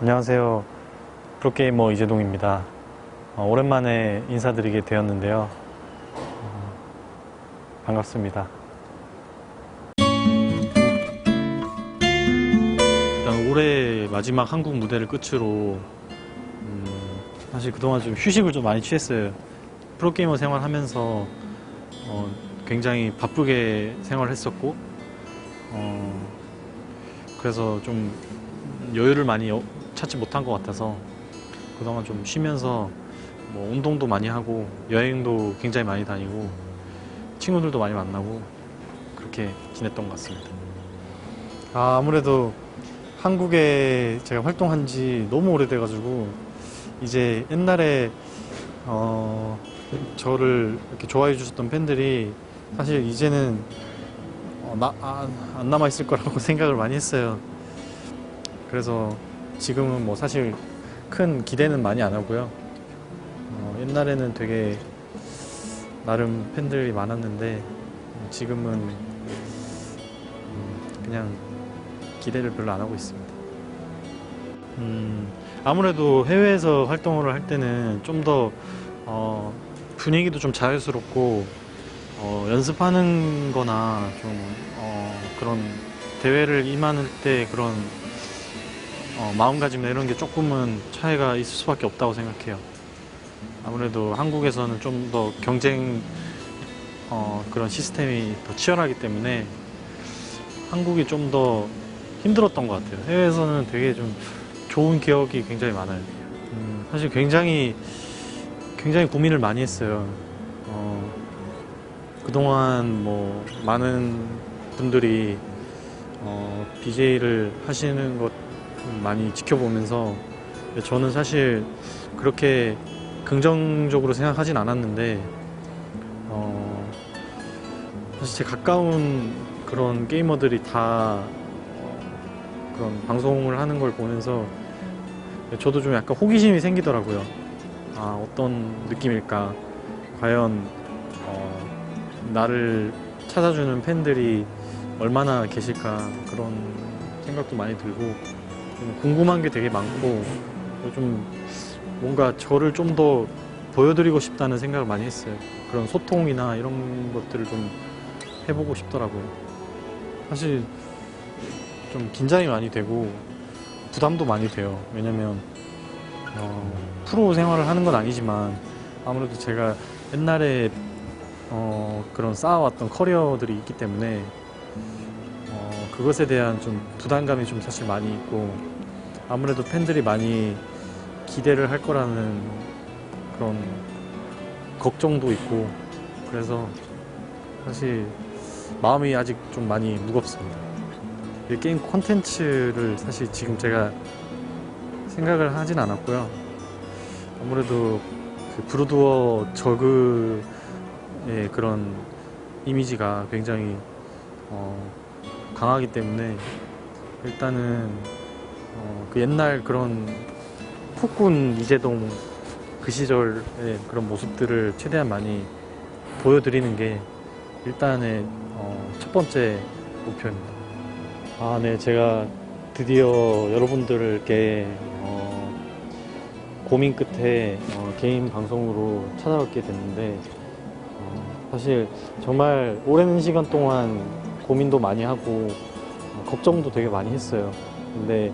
안녕하세요. 프로게이머 이재동입니다. 어, 오랜만에 인사드리게 되었는데요. 어, 반갑습니다. 일단 올해 마지막 한국 무대를 끝으로 음, 사실 그동안 좀 휴식을 좀 많이 취했어요. 프로게이머 생활하면서 어, 굉장히 바쁘게 생활했었고 어, 그래서 좀 여유를 많이 어- 찾지 못한 것 같아서 그동안 좀 쉬면서 뭐 운동도 많이 하고 여행도 굉장히 많이 다니고 친구들도 많이 만나고 그렇게 지냈던 것 같습니다. 아, 아무래도 한국에 제가 활동한 지 너무 오래돼가지고 이제 옛날에 어, 저를 이렇게 좋아해 주셨던 팬들이 사실 이제는 어, 나, 아, 안 남아 있을 거라고 생각을 많이 했어요. 그래서 지금은 뭐 사실 큰 기대는 많이 안 하고요. 어, 옛날에는 되게 나름 팬들이 많았는데 지금은 음, 그냥 기대를 별로 안 하고 있습니다. 음, 아무래도 해외에서 활동을 할 때는 좀더 어, 분위기도 좀 자연스럽고 어, 연습하는 거나 좀 어, 그런 대회를 임하는 때 그런 어, 마음가짐이나 이런 게 조금은 차이가 있을 수밖에 없다고 생각해요. 아무래도 한국에서는 좀 더 경쟁 어, 그런 시스템이 더 치열하기 때문에 한국이 좀 더 힘들었던 것 같아요. 해외에서는 되게 좀 좋은 기억이 굉장히 많아요. 음, 사실 굉장히 굉장히 고민을 많이 했어요. 어, 그동안 뭐 많은 분들이 어, BJ를 하시는 것 많이 지켜보면서 저는 사실 그렇게 긍정적으로 생각하진 않았는데 어, 사실 제 가까운 그런 게이머들이 다 어, 그런 방송을 하는 걸 보면서 저도 좀 약간 호기심이 생기더라고요. 아 어떤 느낌일까? 과연 어, 나를 찾아주는 팬들이 얼마나 계실까 그런 생각도 많이 들고 좀 궁금한 게 되게 많고 좀 뭔가 저를 좀 더 보여드리고 싶다는 생각을 많이 했어요. 그런 소통이나 이런 것들을 좀 해보고 싶더라고요. 사실 좀 긴장이 많이 되고 부담도 많이 돼요. 왜냐면 어, 프로 생활을 하는 건 아니지만 아무래도 제가 옛날에 어, 그런 쌓아왔던 커리어들이 있기 때문에 어, 그것에 대한 좀 부담감이 좀 사실 많이 있고 아무래도 팬들이 많이 기대를 할 거라는 그런 걱정도 있고 그래서 사실 마음이 아직 좀 많이 무겁습니다. 이 게임 콘텐츠를 사실 지금 제가 생각을 하진 않았고요. 아무래도 그 브루드워 저그의 그런 이미지가 굉장히 어, 강하기 때문에 일단은 어, 그 옛날 그런 폭군 이재동 그 시절의 그런 모습들을 최대한 많이 보여드리는 게 일단의 어, 첫 번째 목표입니다. 아, 네, 제가 드디어 여러분들께 어, 고민 끝에 어, 개인 방송으로 찾아뵙게 됐는데 어, 사실 정말 오랜 시간 동안 고민도 많이 하고 어, 걱정도 되게 많이 했어요. 근데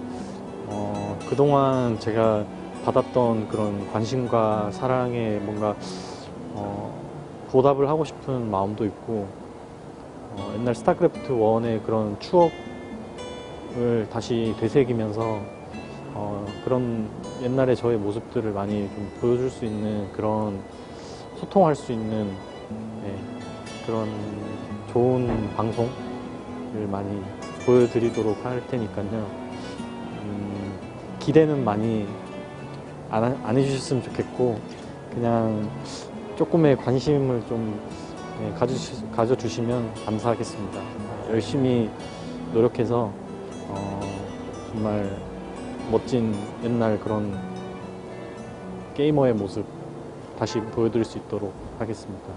어, 그동안 제가 받았던 그런 관심과 사랑에 뭔가 어, 보답을 하고 싶은 마음도 있고 어, 옛날 스타크래프트 1의 그런 추억을 다시 되새기면서 어, 그런 옛날의 저의 모습들을 많이 좀 보여줄 수 있는 그런 소통할 수 있는 네, 그런 좋은 방송을 많이 보여드리도록 할 테니까요. 음, 기대는 많이 안, 하- 안 해주셨으면 좋겠고 그냥 조금의 관심을 좀 네, 가져주, 가져주시면 감사하겠습니다. 열심히 노력해서 어, 정말 멋진 옛날 그런 게이머의 모습 다시 보여드릴 수 있도록 하겠습니다.